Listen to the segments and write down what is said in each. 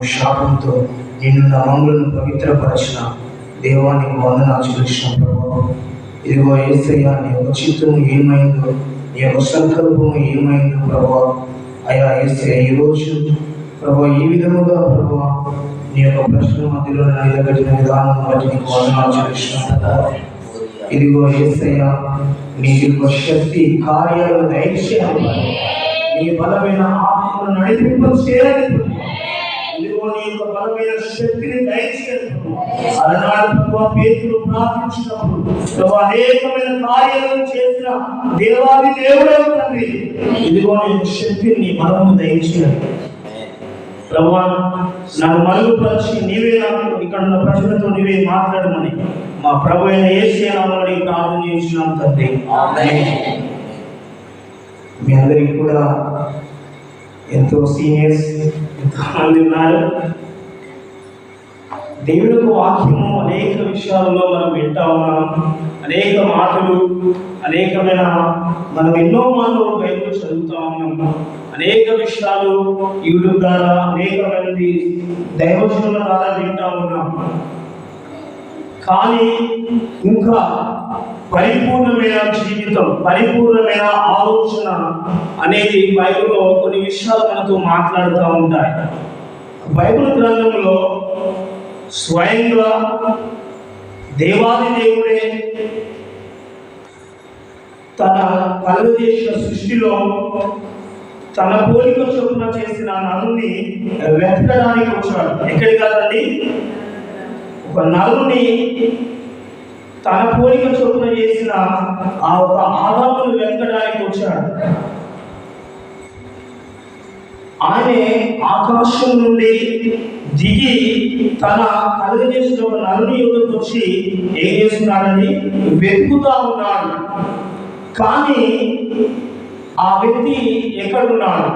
శాపంతో నిన్ను నా మంగులను పవిత్రపరచిన దేవానికి వందనాలు చెల్లించిన ప్రభావం ఇదిగో ఏసయ్యా నీ యొక్క చిత్తము ఏమైందో నీ యొక్క సంకల్పము ఏమైందో ప్రభా. అయా ఏసయ్య ఈరోజు ప్రభా ఈ విధముగా ప్రభా నీ యొక్క ప్రశ్న మధ్యలో నిలబెట్టిన విధానం బట్టి నీకు వందనాలు చెల్లించిన ఇదిగో ఏసయ్య నీ యొక్క శక్తి కార్యాలను దయచేయాలి నీ బలమైన ఆత్మను నడిపింప చేయాలి యొక్క బలమైన శక్తిని దయచేయాలి అలనాడు ప్రభా పేతులు ప్రార్థించినప్పుడు ప్రభా అనేకమైన కార్యాలను చేసిన దేవాది దేవుడే తండ్రి. ఇదిగో నీ యొక్క శక్తిని నీ బలము దయచేయాలి ప్రభా నన్ను మరుగుపరిచి నీవే నాకు ఇక్కడ ఉన్న ప్రజలతో నీవే మాట్లాడమని మా ప్రభు అయిన ఏసే నామని ప్రార్థన చేసినాం తండ్రి. మీ అందరికి కూడా ఎంతో సీనియర్స్ ఎంతోమంది ఉన్నారు. దేవుడు వాక్యము అనేక విషయాలలో మనం వింటా ఉన్నాం. అనేక మాటలు అనేకమైన మనం ఎన్నో మాటలు బయటకు చదువుతా ఉన్నాం. అనేక విషయాలు యూట్యూబ్ ద్వారా అనేకమైనది దైవజనుల ద్వారా వింటా ఉన్నాం. కానీ ఇంకా పరిపూర్ణమైన జీవితం పరిపూర్ణమైన ఆలోచన అనేది బైబిల్లో కొన్ని విషయాలు మనతో మాట్లాడుతూ ఉంటాయి. బైబిల్ గ్రంథంలో స్వయంగా దేవాది దేవుడే తన కలుగజేసిన సృష్టిలో తన పోలిక చొప్పున చేసిన నరుని వెతకడానికి వచ్చాడు. ఎక్కడికి కాదండి ఒక నరుని తన పోలిక చొప్పున చేసిన ఆ ఒక ఆదామును వెతకడానికి వచ్చాడు. ఆయన ఆకాశం నుండి దిగి తన కలుగజేసిన ఒక నలుని యుగంకి వచ్చి ఏం చేస్తున్నాడని వెతుకుతా ఉన్నాడు. కానీ ఆ వ్యక్తి ఎక్కడున్నాడు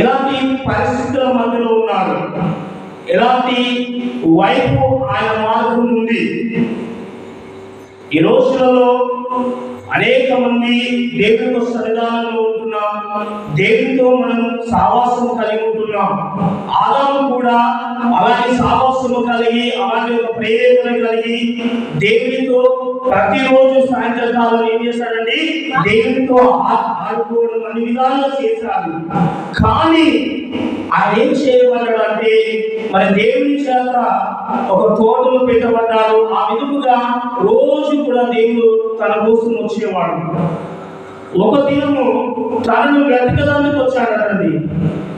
ఎలాంటి పరిస్థితుల మధ్యలో ఉన్నాడు? ఎలాంటి వైపు ఆయన మార్గం ఉంది ఈ రోజులలో అనేక మంది దేవునితో సన్నిధానంలో ఉంటున్నాం. దేవునితో మనం సావాసం కలిగి ఉంటున్నాం. ఆదాము కూడా అలాంటి సావాసము కలిగి అలాంటి ఒక ప్రేరేపణ కలిగి దేవునితో ప్రతిరోజు సాయంత్రకాలం ఏం చేశాడండి? దేవునితో ఆడుకోవడం అన్ని విధాలుగా చేశాడు. కానీ ఆయన ఏం చేయబడ్డాడు అంటే మన దేవుని చేత ఒక తోటలో పెట్టబడ్డాడు. ఆ విధముగా రోజు కూడా దేవుడు తన కోసం వచ్చేవాడు ఒక దినము తనను వెతకడానికి వచ్చాడన్నది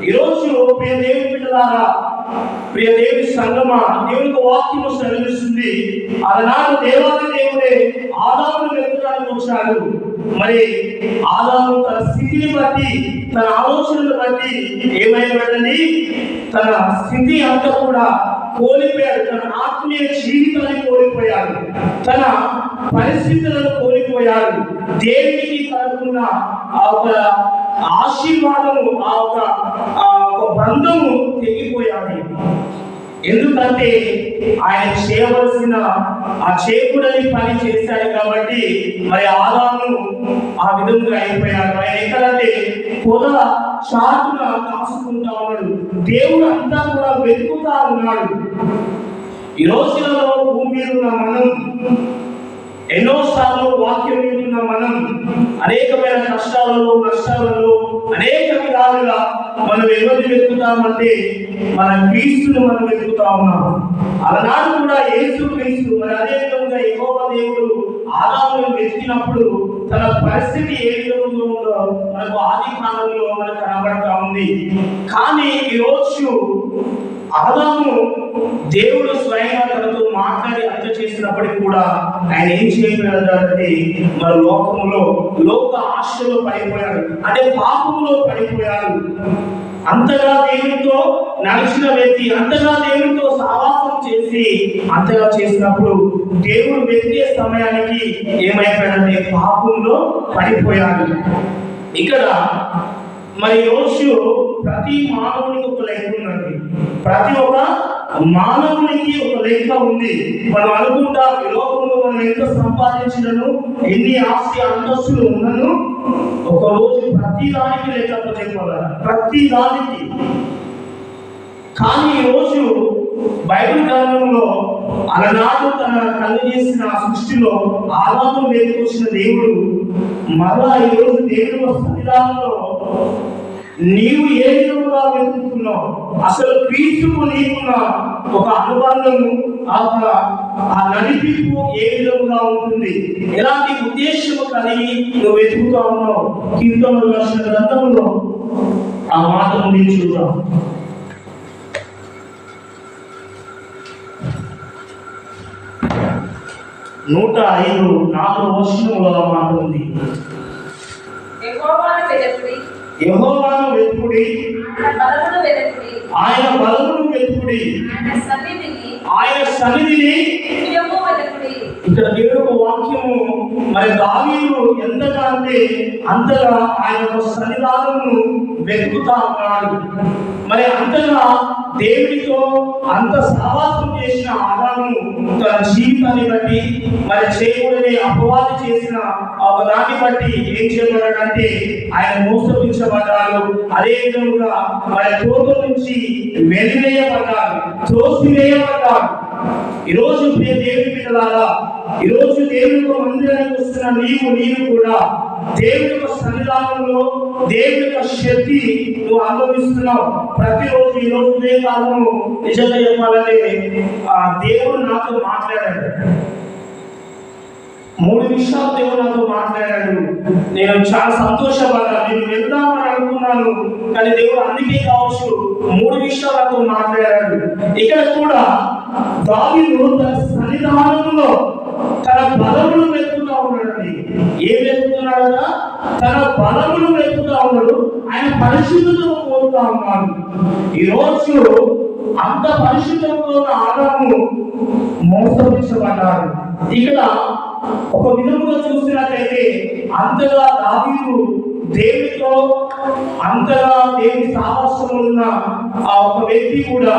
ఈరోజు ప్రియ దేవి బిడ్డలారా ప్రియ దేవి సంగమ దేవునికి వాక్యము సెలవిస్తుంది. అలనాడు దేవాది దేవుడే ఆదామును వెతకడానికి వచ్చాడు. మరి ఆదాము తన స్థితిని బట్టి తన ఆలోచనలు బట్టి ఏమైపోయాడండి తన స్థితి అంతా కూడా కోల్పోయాడు. తన ఆత్మీయ జీవితాన్ని కోల్పోయాడు. తన పరిస్థితులను కోల్పోయాడు. దేవునికి తనకున్న ఆ ఒక ఆశీర్వాదము ఆ ఒక ఆ ఒక బంధము తెగిపోయాడు. ఎందుకంటే ఆయన చేయవలసిన ఆ చేకుడని పని చేశాడు కాబట్టి మరి ఆదాము ఆ విధంగా అయిపోయాడు. ఆయన ఎక్కడంటే పొద చాటున కాసుకుంటా ఉన్నాడు. దేవుడు అంతా కూడా వెతుకుతా ఉన్నాడు. ఈ రోజులలో భూమి మీద ఉన్న మనం ఎన్నో సార్లు వాక్యం వింటున్న మనం అనేకమైన కష్టాలలో నష్టాలలో అనేక విధాలుగా మనం ఎవరిని వెతుకుతామంటే మన క్రీస్తును మనం వెతుకుతా ఉన్నాం. అలనాడు కూడా యేసు క్రీస్తు మరి అదే విధంగా యెహోవా దేవుడు ఆదామును వెతికినప్పుడు తన పరిస్థితి ఏ విధంగా ఉందో మనకు ఆది కాలంలో మనకు కనబడతా ఉంది. కానీ ఈరోజు ఆదాము దేవుడు స్వయంగా తనతో మాట్లాడి చేసినప్పటికీ కూడా ఆయన ఏం చేయగలడంటే మన లోకంలో లోక ఆశలో పడిపోయాడు. అంటే పాపంలో పడిపోయాడు. అంతగా దేవునితో నడిచిన వ్యక్తి అంతగా దేవునితో సావాసం చేసి అంతగా చేసినప్పుడు దేవుడు వెతికే సమయానికి ఏమైపోయాడంటే పాపంలో పడిపోయాడు. ఇక్కడ మరి యోషు ప్రతి మానవునికి ఒక లెక్క ఉన్నది ప్రతి ఒక్క మానవునికి ఒక లెక్క ఉంది. మనం అనుకుంటాం ఈ లోకంలో మనం ఎంత సంపాదించినను ఎన్ని ఆస్తి అంతస్తులు ఉన్నను ఒక రోజు ప్రతి దానికి లెక్క ప్రతి దానికి. కానీ రోజు బైబిల్ కాలంలో అలనాడు తన కళ్ళు చేసిన సృష్టిలో ఆదాము వేసుకొచ్చిన దేవుడు మరలా ఈరోజు దేవుడు సన్నిధానంలో నీవు ఏ విధంగా వెతుకుతున్నావు? అసలు క్రీస్తుకు నీకున్న ఒక అనుబంధము ఆ ఆ నడిపింపు ఏ విధంగా ఉంటుంది? ఎలాంటి ఉద్దేశము కలిగి నువ్వు వెతుకుతా ఉన్నావు? కీర్తనలు రాసిన గ్రంథంలో ఆ మాట నుండి చూద్దాం. నూట ఐదు నాలుగు వర్షంలో ఆ మాట ఉంది. యెహోవాను వెతుకుడి. ఆయన బలమును వెదకుడి ఆయన బలమును వెతుకుడి. ఆయన సన్నిధిని ఇక్కడ దేవుడు ఒక వాక్యము మరి దావీదు ఎంతగా అంటే అంతగా ఆయన యొక్క సన్నిధానమును వెతుకుతా ఉన్నాడు. మరి అంతగా దేవుడితో అంత సహవాసం చేసిన ఆదాము తన జీవితాన్ని బట్టి మరి చేయకూడని అపవాది చేసిన ఒక దాన్ని బట్టి ఏం చేయబడ్డాడంటే ఆయన మోసపించబడ్డాడు అదే విధంగా మరి తోట నుంచి వెలివేయబడ్డాడు త్రోసివేయబడ్డాడు. ఈరోజు ప్రియ దేవుని బిడ్డలారా ఈరోజు దేవుని యొక్క మందిరానికి వస్తున్న నీవు నీవు కూడా దేవుని యొక్క సన్నిధానంలో దేవుని యొక్క శక్తి నువ్వు అనుభవిస్తున్నావు. ప్రతిరోజు ఈ రోజు ఉదయ కాలము నిజంగా చెప్పాలంటే ఆ దేవుడు నాతో మాట్లాడాడు. మూడు విషయాలు దేవుడు నాతో మాట్లాడాడు. నేను చాలా సంతోషపడ్డాను నేను వెళ్దామని అనుకున్నాను కానీ దేవుడు అందుకే కావచ్చు మూడు విషయాలు నాతో మాట్లాడాడు. ఇక్కడ కూడా దావీదు తన సన్నిధానంలో తన బలమును వెతుకుతా ఉన్నాడండి ఏ వెతుకుతున్నాడు తన బలమును వెతుకుతా ఉన్నాడు. ఆయన పరిశుద్ధతను కోరుతా ఉన్నాడు. ఈరోజు అంత పరిశుద్ధంలో ఆదాము మోసపించబడ్డాడు ఇక్కడ ఒక విధముగా చూసినట్లయితే అంతగా దావీదు దేవునితో అంతగా దేవుని సాహసం ఉన్న ఆ ఒక వ్యక్తి కూడా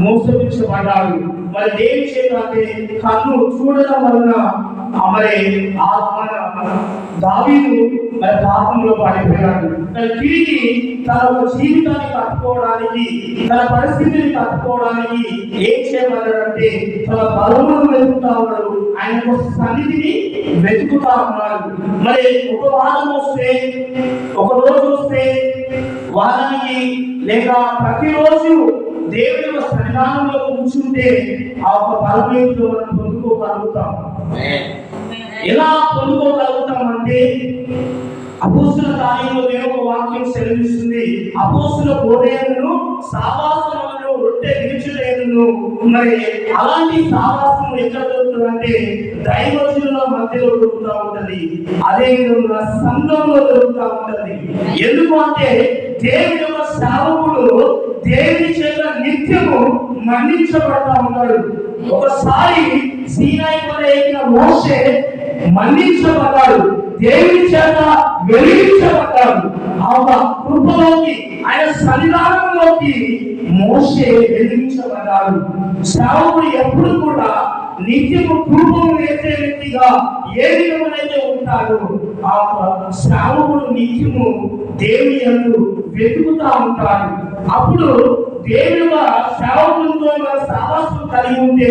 మోసపించబడ్డాడు మరి దేని చేత కన్ను చూడడం వలన అమరే మరి ఆ మన దావీదు మరి పాపంలో పడిపోయాడు. తన తిరిగి తన ఒక జీవితాన్ని కట్టుకోవడానికి తన పరిస్థితిని కట్టుకోవడానికి ఏం చేయమన్నాడంటే తన బలమును వెతుకుతా ఉన్నాడు. ఆయన యొక్క సన్నిధిని వెతుకుతా ఉన్నాడు. మరి ఒక వారం వస్తే ఒక రోజు వస్తే వారానికి లేక ప్రతిరోజు దేవుని యొక్క సన్నిధానంలో కూర్చుంటే ఆ ఒక బలమేమిటో మనం పొందుకోగలుగుతాం. ఎలా పొందుకోగలుగుతామంటే అపోస్తుల కార్యంలో ఒక వాక్యం సెలవిస్తుంది. అపోసుల బోధేయులను సావాసనలను రొట్టె విరుచులేను మరి అలాంటి సావాసనం ఎక్కడ దొరుకుతుందంటే దైవజుల మధ్యలో దొరుకుతూ ఉంటది. అదే విధంగా సంఘంలో దొరుకుతూ ఉంటది. ఎందుకు అంటే దేవుని యొక్క సేవకుడు దేవుని చేత నిత్యము మన్నించబడతా ఉన్నాడు ఒకసారి సీనాయి కొండ ఎక్కిన మోసే మన్నించబడ్డాడు. దేవుని చేత వెలిగించబడ్డాడు. ఆ కృపలోకి ఆయన సన్నిధానంలోకి మోసే వెలిగించబడ్డాడు. సేవకుడు ఎప్పుడు కూడా నిత్యము ధూపం వేసే వ్యక్తిగా ఏ విధమునైతే ఉంటాడో ఆ శ్రావకుడు నిత్యము దేవుని అందు వెతుకుతా ఉంటాడు. అప్పుడు దేవుడు శ్రావకులతో మన సాహసం కలిగి ఉంటే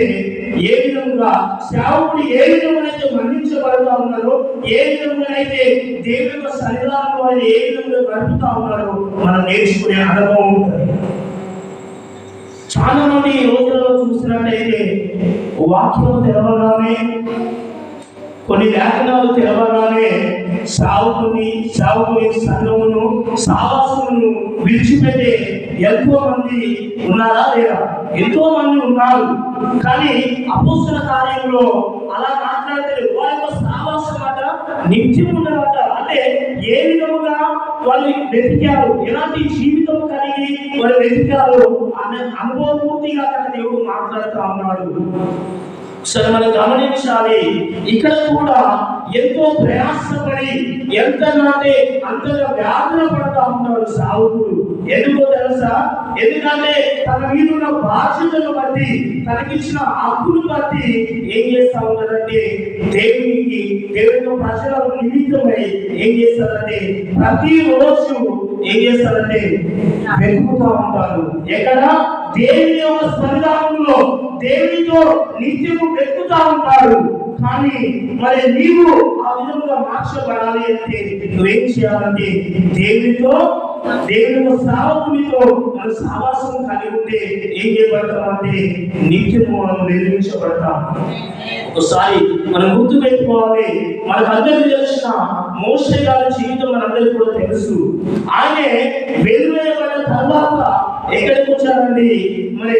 ఏ విధంగా శ్రావకుడు ఏ విధమునైతే మరణించబడుతూ ఉన్నారో ఏ విధమునైతే దేవుని యొక్క శరీరాలను ఆయన ఏ విధంగా గడుపుతా ఉన్నారో మనం నేర్చుకునే అనుభవం ఉంటుంది. చాలా మంది ఈ రోజులలో చూసినట్టయితే వాక్యం తెలవగానే కొన్ని లేఖనాలు తెలవగానే సావుకుని సావుకుని సంఘమును సావాసమును విడిచిపెట్టే ఎంతో మంది ఉన్నారా లేదా? ఎంతో మంది ఉన్నారు. కానీ అపోస్తుల కార్యంలో అలా మాట్లాడితే వారి యొక్క మాట నిత్యం అంటే ఏ విధముగా వాళ్ళు వెతికారు? ఎలాంటి జీవితం కలిగి వాళ్ళు వెతికారు? అనే అనుభవం పూర్తిగా దేవుడు మాట్లాడుతూ ఉన్నాడు. సరే మనం గమనించాలి. ఇక్కడ కూడా ఎంతో ప్రయాసపడి ఎంత నాటే అంతగా వ్యాధులు పడతా ఉంటాడు సావుకుడు. ఎందుకో తెలుసా? ఎందుకంటే తన మీద ఉన్న బాధ్యతను బట్టి తనకిచ్చిన హక్కును బట్టి ఏం చేస్తా ఉంటాడంటే దేవునికి దేవుని యొక్క ప్రజల నిమిత్తమై ఏం చేస్తారంటే ప్రతి రోజు ఏం చేస్తారంటే వెతుకుతూ ఉంటారు ఎక్కడ? దేవుని యొక్క సన్నిధానంలో దేవునితో నిత్యము వెతుకుతా ఉంటాడు. కానీ మరి నీవు ఆ విధంగా మార్చబడాలి అంటే నువ్వేం చేయాలంటే దేవునితో దేవుని సావకునితో మన సావాసం కలిగి ఉంటే ఏం చేయబడతాం అంటే నిత్యము మనం నిర్మించబడతాం ఒకసారి మనం గుర్తు పెట్టుకోవాలి. మనకు అందరికీ తెలిసిన మోసే గారి జీవితం మనందరికీ కూడా తెలుసు. ఆయన వెలువేయబడిన తర్వాత ఎక్కడికి వచ్చారండి? మరి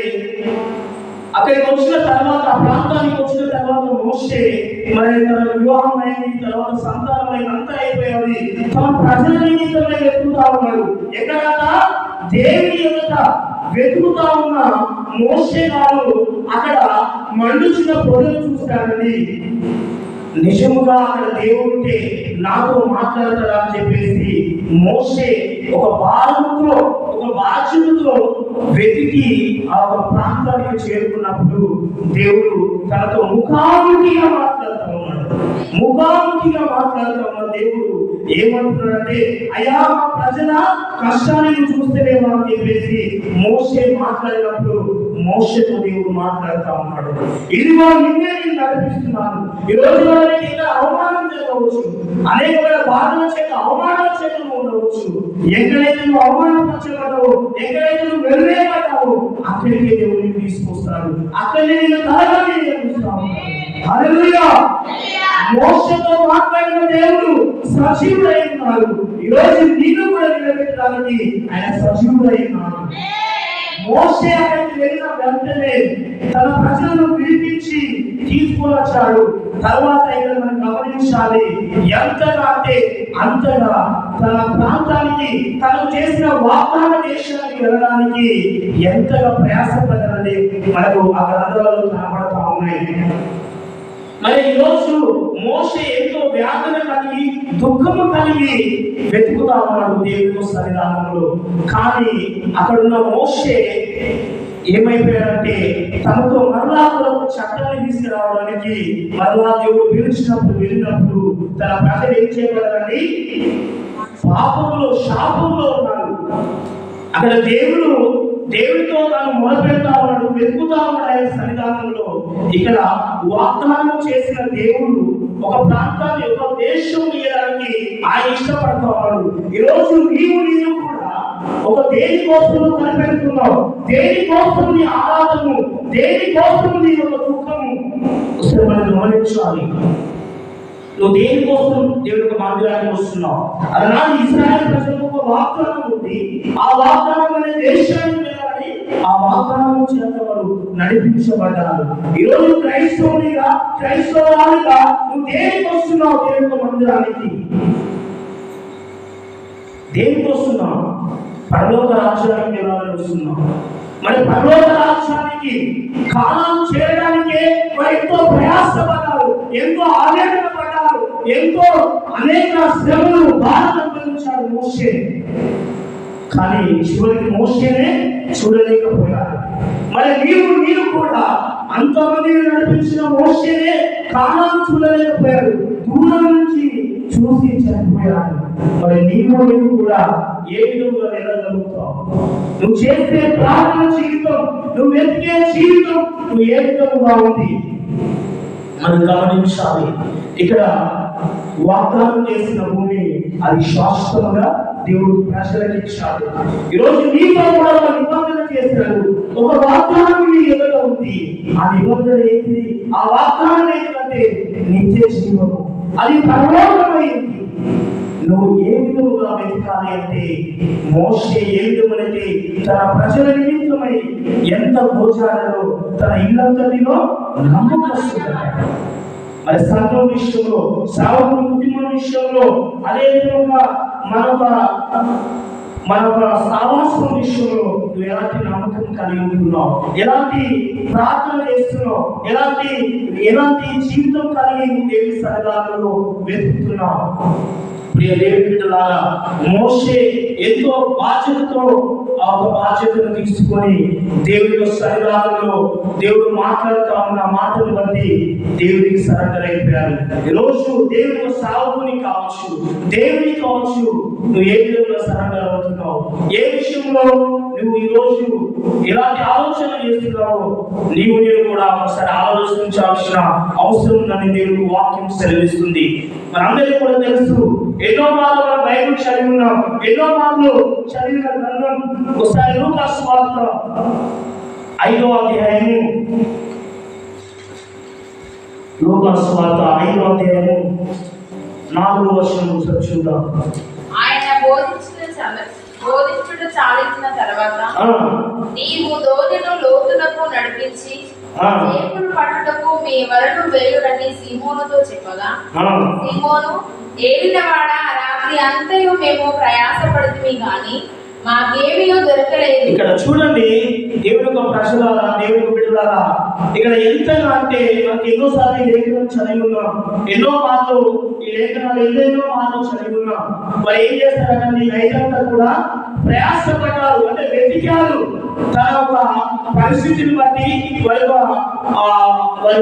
అక్కడికి వచ్చిన తర్వాత ఆ ప్రాంతానికి వచ్చిన తర్వాత మోసే మరి తన వివాహం అయింది తర్వాత సంతానం అంతా అయిపోయింది. తమ ప్రజల నిమిత్తమై వెతుకుతా ఉన్నాడు. ఎక్కడ దేవి యొక్క వెతుకుతా ఉన్న మోసే గారు అక్కడ మండుచున్న పొదలు చూస్తారండి నిజముగా అక్కడ దేవుడుంటే నాతో మాట్లాడతాడా అని చెప్పేసి మోసే ఒక భారంతో ఒక బాధ్యతతో వెతికి ఆ ఒక ప్రాంతానికి చేరుకున్నప్పుడు దేవుడు తనతో ముఖాముఖిగా మాట్లాడుతూ ఉన్నాడు. ముఖాముఖిగా మాట్లాడుతూ ఉన్న దేవుడు ఏమంటున్నాడంటే అయ్యా మా ప్రజల కష్టాన్ని చూస్తేనేమో అని చెప్పేసి మోసే మాట్లాడినప్పుడు మోసతో దేవుడు మాట్లాడుతూ ఉన్నాడు. ఇదిగో నిన్నే నేను నడిపిస్తున్నాను. ఈ రోజు ఇంకా అవమానం జరగవచ్చు. అనేకమైన బాధల చేత అవమానాల చేత ఉండవచ్చు. ఎక్కడైతే నువ్వు అవమానపరచబడ్డావో ఎక్కడైతే నువ్వు వెర్రేపడ్డావో అక్కడికే దేవుడు తీసుకొస్తాడు. అక్కడే నేను నిలుస్తాను హల్లెలూయా! మోసతో మాట్లాడిన దేవుడు సజీవుడై ఉన్నాడు ఈ రోజు నిన్ను కూడా నిలబెట్టడానికి ఆయన సజీవుడై ఉన్నాడు మోసే అక్కడికి వెళ్ళిన వెంటనే తన ప్రజలను పిలిపించి తీసుకొని వచ్చాడు తర్వాత ఇక్కడ మనం గమనించాలి ఎంతగా అంటే అంతగా తన ప్రాంతానికి తను చేసిన వాగ్దాన దేశానికి వెళ్ళడానికి ఎంతగా ప్రయాసపడ్డారని మనకు ఆ గ్రంథాలలో కనబడతా ఉన్నాయి. మరి ఈరోజు మోసే ఎంతో వ్యాధన కలిగి దుఃఖము కలిగి వెతుకుతా ఉన్నాడు దేవుని సన్నిధానంలో. కానీ అక్కడున్న మోసే ఏమైపోయారంటే తనతో మరలా కొరకు చట్టాన్ని తీసుకురావడానికి మరలా దేవుడు పిలిచినప్పుడు వెళ్ళినప్పుడు తన ప్రజలు ఏం చేయగలరండి పాపంలో శాపంలో ఉన్నారు అక్కడ దేవుడు దేవుడితో తాను మొదలుపెడతా ఉన్నాడు వెతుకుతా ఉన్నాడు ఆయన సన్నిధానంలో. ఇక్కడ వాగ్దానం చేసిన దేవుడు ఒక ప్రాంతాన్ని ఒక దేశం ఇవ్వడానికి ఆయన ఇష్టపడతా ఉన్నాడు. ఈరోజు నీవు నీవు కూడా ఒక దేని కోసం కనిపెడుతున్నావు దేని కోసం నీ ఆరాధము దేని కోసం నీ యొక్క దుఃఖము? ఒకసారి మనం గమనించాలి. నువ్వు దేనికోసం దేవుడి యొక్క మందిరానికి వస్తున్నావు? అలనాడు ఇస్రాయల్ ప్రజలకు ఒక వాగ్దానం ఉంది. ఆ వాగ్దానం అనే దేశానికి ఆ వాగ్దానం చేత వారు నడిపించబడ్డారు. ఈరోజు క్రైస్తవునిగా క్రైస్తవానిగా నువ్వు దేనికి వస్తున్నావు దేవుని మందిరానికి? దేనికి వస్తున్నావు? పరలోక రాజ్యానికి వెళ్ళాలని వస్తున్నావు? మరి పరలోక రాజ్యానికి కాలం చేయడానికే మరి ఎంతో ప్రయాసపడ్డారు ఎంతో ఆవేదన పడ్డారు ఎంతో అనేక శ్రమలు బాధ అనుభవించారు మోసే కానీ చివరికి మోసేనే చూడలేకపోయారు. మరి నీవు నీవు కూడా అంతమంది నడిపించిన మోసేనే కాలాన్ని చూడలేకపోయాడు దూరం నుంచి చూసి చనిపోయాడు మరి నీవు నీవు కూడా ఏ విధంగా నిలగలుగుతావు నువ్వు చేసే ప్రార్థన జీవితం నువ్వు వెతికే జీవితం నువ్వు ఏ విధంగా ఉంది. మనం గమనించాలి. ఇక్కడ వాగ్దానం చేసిన భూమి అది శాశ్వతంగా దేవుడు ప్రజలకు ఇచ్చాడు. ఈరోజు నీతో కూడా ఒక నిబంధన చేశాడు. ఒక వాగ్దానం నీ ఎదుట ఉంది. ఆ నిబంధన ఏంటి? ఆ వాగ్దానం ఏంటంటే నిత్య జీవము. అది పరలోకమైంది. నువ్వు ఏ విధముగా వెతకాలి అంటే మోసే ఏ విధములైతే తన ప్రజల నిమిత్తమై ఎంత భోజనాలలో తన ఇల్లంతటిలో నమ్మకస్తున్నాడు మరి సంఘం విషయంలో సావకుల కుటుంబం విషయంలో అదే విధంగా మనొక మనొక సావాసం విషయంలో నువ్వు ఎలాంటి నమ్మకం కలిగి ఉంటున్నావు? ఎలాంటి ప్రార్థన చేస్తున్నావు? ఎలాంటి ఎలాంటి జీవితం కలిగి దేవి సరదాలలో వెతుకుతున్నావు? ప్రియ దేవుడి మోసే ఎంతో బాధ్యతతో ఆ ఒక బాధ్యతను తీసుకొని దేవుడి యొక్క సన్నిధానంలో దేవుడు మాట్లాడుతా ఉన్న మాటలు బట్టి దేవుడికి సరెండర్ అయిపోయారు ఈరోజు దేవుడి యొక్క కావచ్చు దేవుని కావచ్చు నువ్వు ఏ విధంగా సరెండర్ అవుతున్నావు ఏ విషయంలో నువ్వు ఈ రోజు ఎలాంటి ఆలోచన చేస్తున్నావో? నీవు నేను కూడా ఒకసారి ఆలోచించాల్సిన అవసరం ఉందని దేవుడు వాక్యం సెలవిస్తుంది. మనందరికీ కూడా తెలుసు. ఎన్నో మార్లు మనం బైబిల్ చదివి ఉన్నాం. ఎన్నో మార్లు చదివిన గ్రంథం. ఒకసారి లూకాసు వార్త ఐదో అధ్యాయము. లూకాసు వార్త ఐదో అధ్యాయము నాలుగో వర్షం చూద్దాం ఆయన బోధించిన బోధించుట చాలించిన తర్వాత నీవు దోణిను లోతులకు నడిపించి చేపలు పట్టుటకు మీ వలను వేయుడని సీమోనుతో చెప్పగా. సీమోను ఏలినవాడ రాత్రి అంతయు మేము ప్రయాసపడుతుంది గాని మాకేమీయో దొరకలేదు. ఇక్కడ చూడండి దేవుని యొక్క ప్రజలారా దేవుని బిడ్డలారా ఇక్కడ ఎంతగా అంటే మనకి ఎన్నోసార్లు ఈ లేఖనం చదివి ఉన్నాం ఎన్నో మార్లు ఈ లేఖనాలు ఎన్నెన్నో మార్లు చదివి ఉన్నాం మరి ఏం చేస్తారంటే రైతంతా కూడా ప్రయాసపడ్డారు అంటే వెతికారు తన యొక్క పరిస్థితిని బట్టి వారి వారి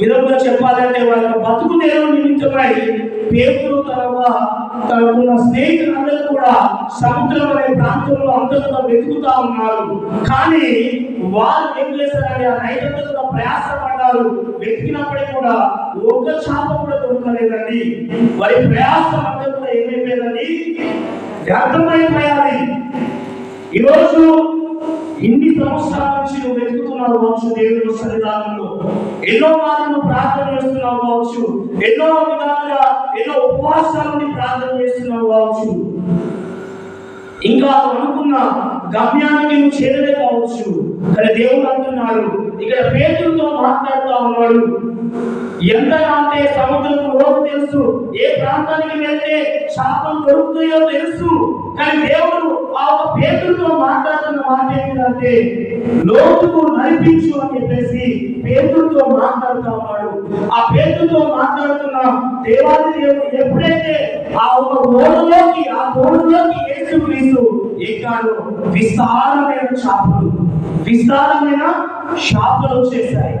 విధంగా చెప్పాలంటే వారి బతుకు నేరం నిమిత్తమై పేరు తన తనకున్న స్నేహితులందరూ కూడా సముద్రం అనే ప్రాంతంలో అంతగా వెతుకుతా ఉన్నారు. కానీ వారు ఏం చేశారంటే ఆ రైతులతో కూడా ప్రయాసపడ్డారు. వెతికినప్పటికీ కూడా ఒక శాపం కూడా దొరకలేదండి. వారి ప్రయాస అంతా కూడా ఏమైపోయిందండి? వ్యర్థమైపోయాలి. ఈరోజు ఇన్ని సంవత్సరాల నుంచి నువ్వు వెతుకుతున్నావు కావచ్చు దేవుని సన్నిధానంలో. ఎన్నో మార్లు ప్రార్థన చేస్తున్నావు కావచ్చు. ఎన్నో విధాలుగా ఎన్నో ఉపవాసాలని ప్రార్థన చేస్తున్నావు కావచ్చు. ఇంకా అనుకున్న గమ్యానికి నువ్వు చేరలేకపోవచ్చు. కానీ దేవుడు అంటున్నాడు ఇక్కడ పేతులతో మాట్లాడుతూ ఉన్నాడు. ఎంత అంటే సముద్రపు లోపు తెలుసు ఏ ప్రాంతానికి వెళ్తే శాపం దొరుకుతాయో తెలుసు. కానీ దేవుడు ఆ ఒక పేతులతో మాట్లాడుతున్న మాట ఏంటంటే లోతుకు నడిపించు అని చెప్పేసి పేతులతో మాట్లాడుతూ ఉన్నాడు. ఆ పేతులతో మాట్లాడుతున్న దేవాది దేవుడు ఎప్పుడైతే ఆ ఒక ఓడలోకి ఆ ఓడలోకి యేసు క్రీస్తు ఎక్కాడు. విస్తారమైన చాపలు విస్తారమైన షాపులు వచ్చేసాయి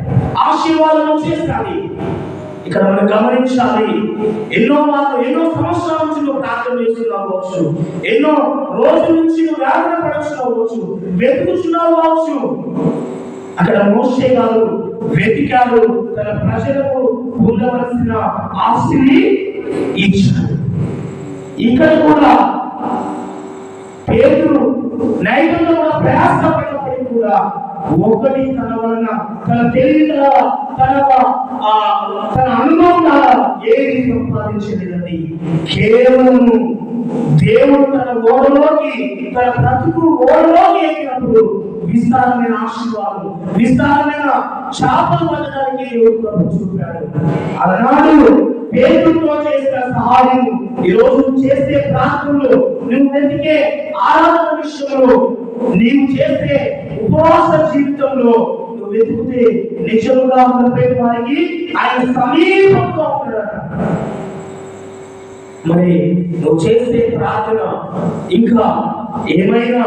ఆశీర్వాదం వచ్చేసాయి ఇక్కడ మనం గమనించాలి ఎన్నో మార్లు ఎన్నో సంవత్సరాల నుంచి నువ్వు ప్రార్థన చేస్తున్నావు కావచ్చు ఎన్నో రోజుల నుంచి నువ్వు వేదన పడుతున్నావు కావచ్చు వెతుకుతున్నావు కావచ్చు. అక్కడ మోసే గారు వెతికాడు తన ప్రజలకు ఉండవలసిన ఆస్తిని ఇచ్చాడు. ఇక్కడ కూడా పేదలు నైపుణ్యం కూడా ప్రయాసపడినప్పటికీ కూడా ఒకటి తన వలన తన తెలివి తన తన అనుభవం ఏది సంపాదించలేదండి. కేవలం దేవుడు తన ఓడలోకి తన బ్రతుకు ఓడలోకి ఎక్కినప్పుడు విస్తారమైన ఆశీర్వాదం విస్తారమైన చేపలు పట్టడానికి చూపాడు. అలనాడు పేరుతో చేసిన సహాయం. ఈ రోజు చేసే ప్రాంతంలో నువ్వు వెతికే ఆరాధన విషయంలో నీవు చేసే ఉపవాస జీవితంలో నువ్వు వెతికితే నిజముగా ఉన్నటువంటి వారికి ఆయన సమీపంగా ఉంటాడట మరి నువ్వు చేసే ప్రార్థన ఇంకా ఏమైనా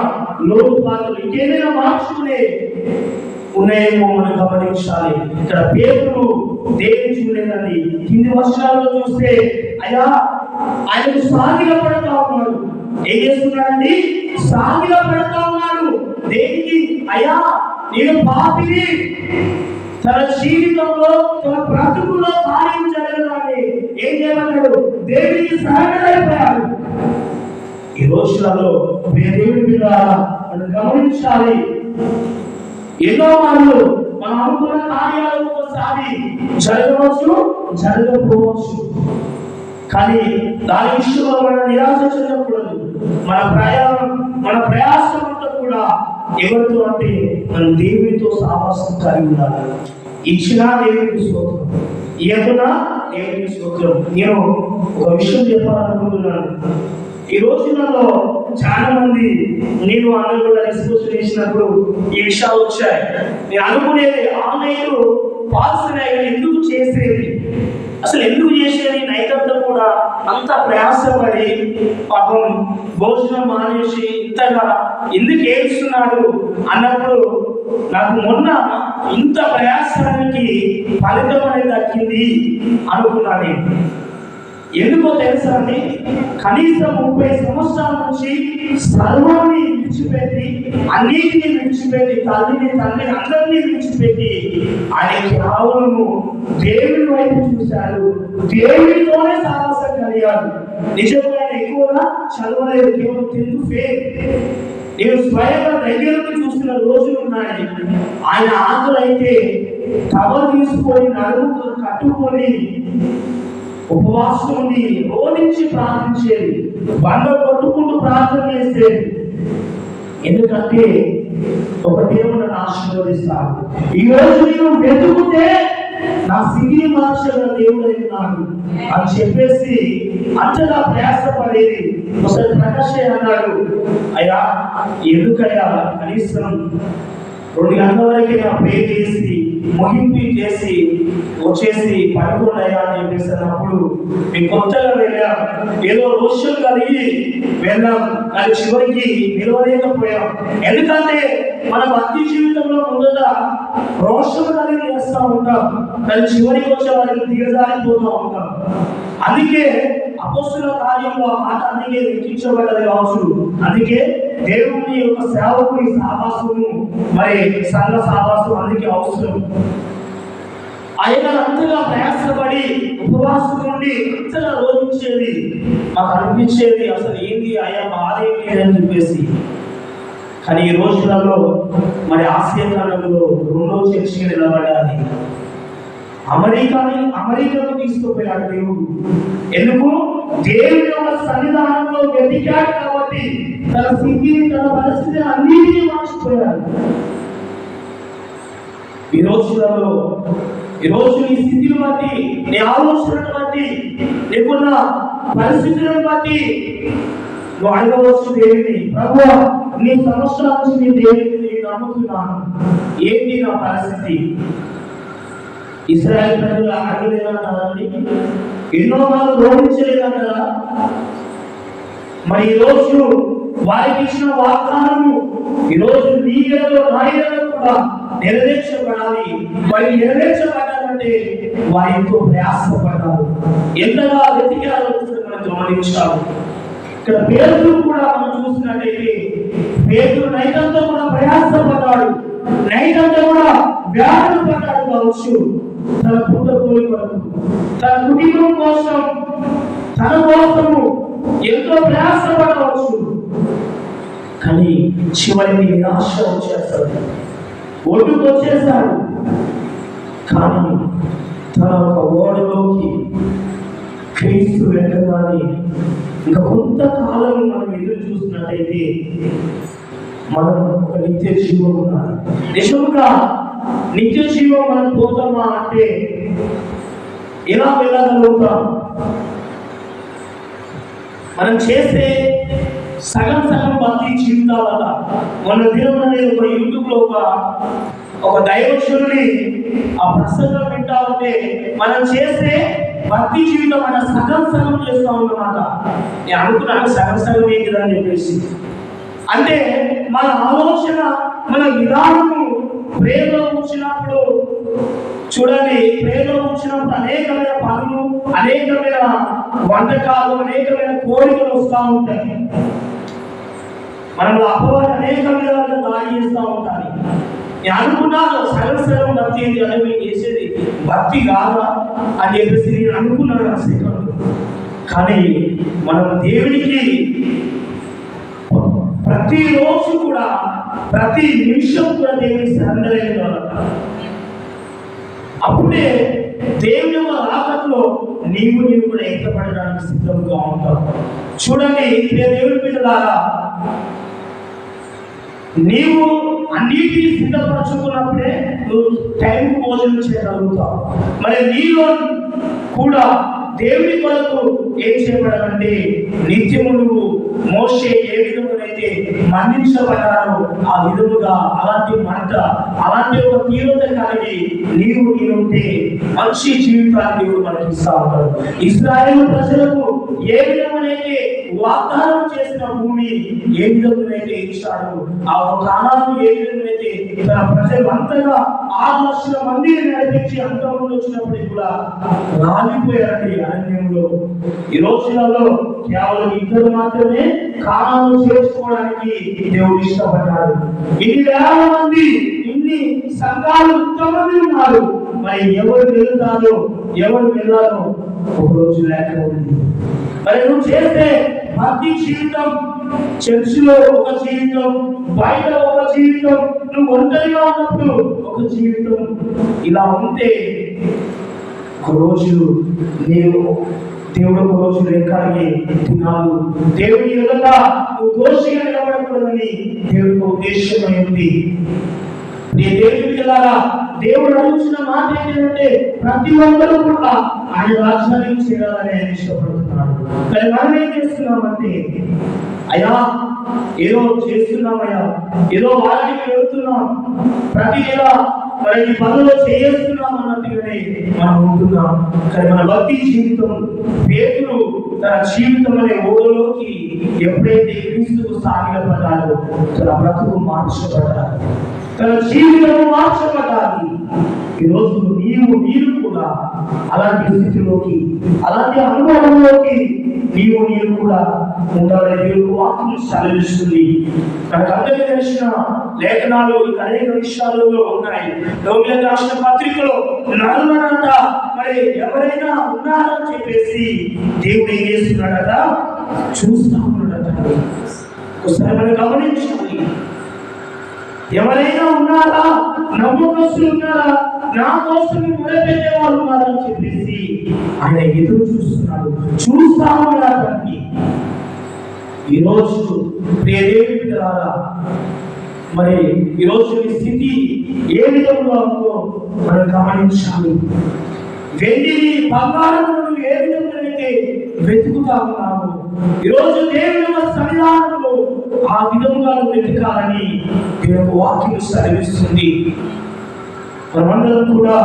లోటుపాట్లు ఇంకేమైనా మార్చుకునే ఉన్నాయేమో మనం గమనించాలి. ఇక్కడ పేరు దేవుని చూడలేదండి. కింది వర్షాలలో చూస్తే అయ్యా ఆయనకు సాగిల పడతా ఉన్నాడు. ఏం చేస్తున్నాడండి? సాగిల పడతా ఉన్నాడు. దేనికి? అయ్యా నేను పాపిని. తన జీవితంలో తన బ్రతుకులో కార్యం ఏం చేయమన్నాడు? దేవునికి సహాయపడిపోయాడు ఈ రోజులలో ప్రియ మీద మనం గమనించాలి. ఎన్నో మార్లు మనం అనుకున్న కార్యాలు ఒకసారి జరగవచ్చు జరగకపోవచ్చు. కానీ దాని విషయంలో మనం నిరాశ చెందకూడదు. మన ప్రయాణం మన ప్రయాసం అంతా కూడా ఎవరితో అంటే మనం దేవునితో సావాసం కలిగి ఉండాలి. ఇచ్చినా దేవునికి స్తోత్రం. ఇవ్వకున్నా దేవునికి స్తోత్రం. నేను ఒక విషయం చెప్పాలనుకుంటున్నాను. ఈ రోజులలో చాలా మంది నేను అందరూ కూడా డిస్కస్ చేసినప్పుడు ఈ విషయాలు వచ్చాయి. నేను అనుకునేది ఆన్లైన్ పాల్సిన ఎందుకు చేసేది? అసలు ఎందుకు చేసేది? నైట్ కూడా అంత ప్రయాసపడి పాపం భోజనం మానేసి ఇంతగా ఎందుకు ఏడుస్తున్నాడు అన్నప్పుడు నాకు మొన్న ఇంత ప్రయాసానికి ఫలితం అనేది దక్కింది అనుకున్నాను ఎందుకో తెలుసా అండి కనీసం ముప్పై సంవత్సరాల నుంచి సర్వాన్ని విడిచిపెట్టి అన్నిటిని విడిచిపెట్టి తల్లిని తల్లి అందరినీ విడిచిపెట్టి ఆయన కేవలం దేవుని వైపు చూశారు దేవునితోనే సాహసం కలిగాడు. నిజంగా ఆయన ఎక్కువగా చదవలేదు కేవలం తెలుగు ఫేక్ నేను స్వయంగా దగ్గరకు చూసిన రోజులు ఉన్నాయి. ఆయన ఆకులైతే టవల్ తీసుకొని నలుగురు కట్టుకొని ఉపవాసం ఉండి రోధించి ప్రార్థించేది బండ కొట్టుకుంటూ ప్రార్థన చేసేది. ఎందుకంటే ఒక దేవుడు నన్ను ఆశీర్వదిస్తాడు. ఈ రోజు నేను వెతుకుతే నా సిరి మార్చగల దేవుడు నాకు అని చెప్పేసి అంతగా ప్రయాసపడేది ఒకసారి ప్రకాశ్ అన్నాడు అయ్యా ఎందుకయ్యా కనీసం రెండు గంటల వరకు నా ప్రే చేసి ముగింపు చేసి వచ్చేసి పడుకున్నాయా అని చెప్పేసి అన్నప్పుడు కొత్తగా వెళ్ళాం. ఏదో రోషం కలిగి వెళ్ళాం. కానీ చివరికి నిలవలేకపోయాం. ఎందుకంటే మన భక్తి జీవితంలో ముందట రోషం కలిగి చేస్తూ ఉంటాం. కానీ చివరికి వచ్చే వారికి దిగజారిపోతూ ఉంటాం. అందుకే అపోస్తుల కార్యంలో మాట అందుకే లెక్కించబడ్డది కావచ్చు. అందుకే దేవుని యొక్క సేవకుని సావాసును మరి సంఘ సావాసు అందుకే అవసరం. ఆయన అంతగా ప్రయాసపడి ఉపవాసం నుండి అంతగా రోధించేది మాకు అనిపించేది అసలు ఏంటి ఆయా బాధ ఏంటి? అని చెప్పేసి. కానీ ఈ రోజులలో మరి ఆసియా ఖండంలో రెండో చర్చికి నిలబడాలి. అమెరికాని అమెరికాకు తీసుకుపోయాడు దేవుడు. ఎందుకు? దేవుని యొక్క సన్నిధానంలో వెతికాడు కాబట్టి తన స్థితిని తన పరిస్థితిని అన్నిటినీ మార్చిపోయాడు ఈ రోజులలో ఈ రోజు నీ స్థితిని బట్టి నీ ఆలోచనను బట్టి నీకున్న పరిస్థితులను బట్టి నువ్వు అడగవచ్చు దేవుని ప్రభు నీ సంవత్సరాల నుంచి నీ దేవుని నేను నమ్ముతున్నాను. ఏంటి నా పరిస్థితి? ఇస్రాయల్ ప్రజలు అడగలేదంటారండి ఎన్నో వాళ్ళు రోధించలేదంటారా? మరి ఈ రోజు వారికి ఇచ్చిన వాగ్దానము ఈ రోజు నీ ఏదో నా ఏదో కూడా నెరవేర్చబడాలి. మరి నెరవేర్చబడాలంటే వారి ఎంతో ప్రయాసపడ్డారు ఎంతగా వెతికారో మనం గమనించాలి. ఇక్కడ పేదలు కూడా మనం చూసినట్టయితే పేదలు నైతంతో కూడా ప్రయాసపడ్డాడు. నైతంతో కూడా వ్యాధులు పడ్డాడు కావచ్చు. తన పుట్ట కోరి కొరకు తన కుటుంబం కోసం తన కోసము ఎంతో ప్రయాసపడవచ్చు. కానీ చివరికి నిరాశ వచ్చేస్తాడు. ఒడ్డుకు వచ్చేస్తాడు. కానీ తన ఒక ఓడలోకి క్రీస్తు వెళ్ళగానే ఇంకా కొంతకాలం మనం ఎదురు చూసినట్టయితే మనం ఒక నిత్య జీవం ఉన్నది నిజముగా నిత్య జీవం మనం పోతామా అంటే ఎలా వెళ్ళగలుగుతాం? మనం చేసే సగం సగం భక్తి జీవితాలట. మన దేవుడు అనేది ఒక యూట్యూబ్ ఒక ఒక దైవశుని ఆ ప్రసంగం వింటా ఉంటే మనం చేసే భక్తి జీవితం మన సగం సగం చేస్తా ఉన్నమాట నేను అనుకున్నాను సగం సగం కదా అని చెప్పేసి. అంటే మన ఆలోచన మన విధానము ప్రేమలో ఉంచినప్పుడు చూడండి ప్రేమలో వచ్చినప్పుడు అనేకమైన పనులు అనేకమైన వంటకాలు అనేకమైన కోరికలు వస్తూ ఉంటాయి. మనలో అపవాది అనేకమైన విధాలుగా దాడి చేస్తూ ఉంటాయి అనుకున్నాను సగం సగం భక్తి ఏంటి అంటే మేము చేసేది భక్తి కాదా అని చెప్పేసి నేను అనుకున్నాను నా సెకండ్. కానీ మనం దేవునికి ప్రతిరోజు కూడా ప్రతి నిమిషం కూడా దేవుని సరెండర్ అయిన అప్పుడే దేవుని యొక్క రాకట్లో నీవు నీవు కూడా ఎత్తపడడానికి సిద్ధంగా ఉంటావు. చూడండి ఇదే దేవుని బిడ్డలారా నీవు అన్నిటినీ సిద్ధపరచుకున్నప్పుడే నువ్వు టైం భోజనం చేయగలుగుతావు. మరి నీలో కూడా దేవుని కొరకు ఏం చేయబడాలంటే నిత్యము నువ్వు మోసే ఏ విధమునైతే మన్నించబడ్డారో ఆ విధముగా అలాంటి మంట అలాంటి ఒక తీవ్రత కలిగి నీవు నీవుంటే మంచి జీవితాన్ని దేవుడు మనకి ఇస్తా ఉంటాడు. ఇస్రాయేల్ ప్రజలకు ఏ విధమునైతే వాగ్దానం చేసిన భూమి ఏ విధమునైతే ఇచ్చాడు ఆ కాలాన్ని ఏ విధమునైతే తన ప్రజలు అంతగా ఆరు లక్షల మందిని నడిపించి అంతమంది వచ్చినప్పటికి కూడా రాలిపోయారండి అరణ్యంలో. ఈ రోజులలో కేవలం ఇద్దరు మాత్రమే కాలం చేసుకోవడానికి దేవుడు ఇష్టపడ్డాడు. ఇన్ని వేల మంది ఇన్ని సంఘాలు ఎంతమంది ఉన్నారు. మరి ఎవరు వెళ్తారో ఎవరు వెళ్ళాలో ఒక రోజు లేక మరి నువ్వు చేస్తే భక్తి జీవితం చర్చిలో ఒక జీవితం బయట ఒక జీవితం నువ్వు ఒంటరిగా ఉన్నప్పుడు ఒక జీవితం. ఇలా ఉంటే ఒక రోజు నేను దేవుడు ఒక రోజు రేఖాడికి తిన్నాను దేవుని ఎదుట నువ్వు దోషిగా నిలబడకూడదని దేవుడికి ఉద్దేశం ఉంది నీ దేవుడికి వెళ్ళాలా దేవుడు అడుగుతున్న మాట ఏంటంటే ప్రతి ఒక్కరు కూడా ఆయన రాజ్యాన్ని చేయాలని ఆయన ఇష్టపడుతున్నాడు. కానీ మనం ఏం చేస్తున్నామంటే అయ్యా ఏదో చేస్తున్నామయ్యా ఏదో వాళ్ళకి వెళ్తున్నాం. ప్రతి నెల మరి ఈ పనులు చేస్తున్నాం అన్నట్టుగానే మనం ఉంటున్నాం. కానీ మన భక్తి జీవితం పేతులు తన జీవితం అనే ఓలోకి ఎప్పుడైతే క్రీస్తుకు సాగిలపడ్డాడో తన బ్రతుకు మార్చబడ్డాడు తన జీవితం మార్చబడాలి. ఈరోజు నీవు నీరు కూడా అలాంటి స్థితిలోకి అలాంటి అనుభవంలోకి నీవు నీరు కూడా ఉండాలని దేవుడు వాక్యం సెలవిస్తుంది. మనకు తెలిసిన లేఖనాలు ఇంకా అనేక విషయాలలో ఉన్నాయి. రోమిల రాష్ట్ర పత్రికలో నలుగురంట మరి ఎవరైనా ఉన్నారని చెప్పేసి దేవుడు ఏం చేస్తున్నాడట? చూస్తా ఉన్నాడట. ఒకసారి మనం గమనించాలి. ఎవరైనా ఉన్నారా? నమ్మకస్తులు ఉన్నారా? నా కోసం మొదలుపెట్టే వాళ్ళు ఉన్నారా చెప్పేసి ఆయన ఎదురు చూస్తున్నాడు. చూస్తాము ఉన్నాడు ఈరోజు ప్రియదేవి పిల్లలారా మరి ఈరోజు మీ స్థితి ఏ విధంగా ఉందో మనం గమనించాలి. వెండిని బంగారం ఏ విధంగా అయితే వెతుకుతా ఉన్నాము ఈరోజు దేవుని యొక్క సన్నిధానంలో ఆ విధముగా వెతకాలని దేవుని వాక్యం సెలవిస్తుంది. మనమందరం కూడా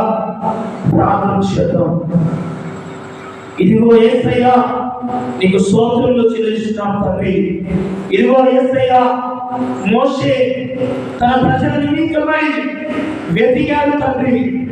ప్రార్థన చేద్దాం. ఇదిగో ఏసయ్యా నీకు స్తోత్రంలో చెల్లిస్తున్నాం తండ్రి. ఇదిగో ఏసయ్యా మోషే తన ప్రజల నిమిత్తమై వెతికాడు తండ్రి.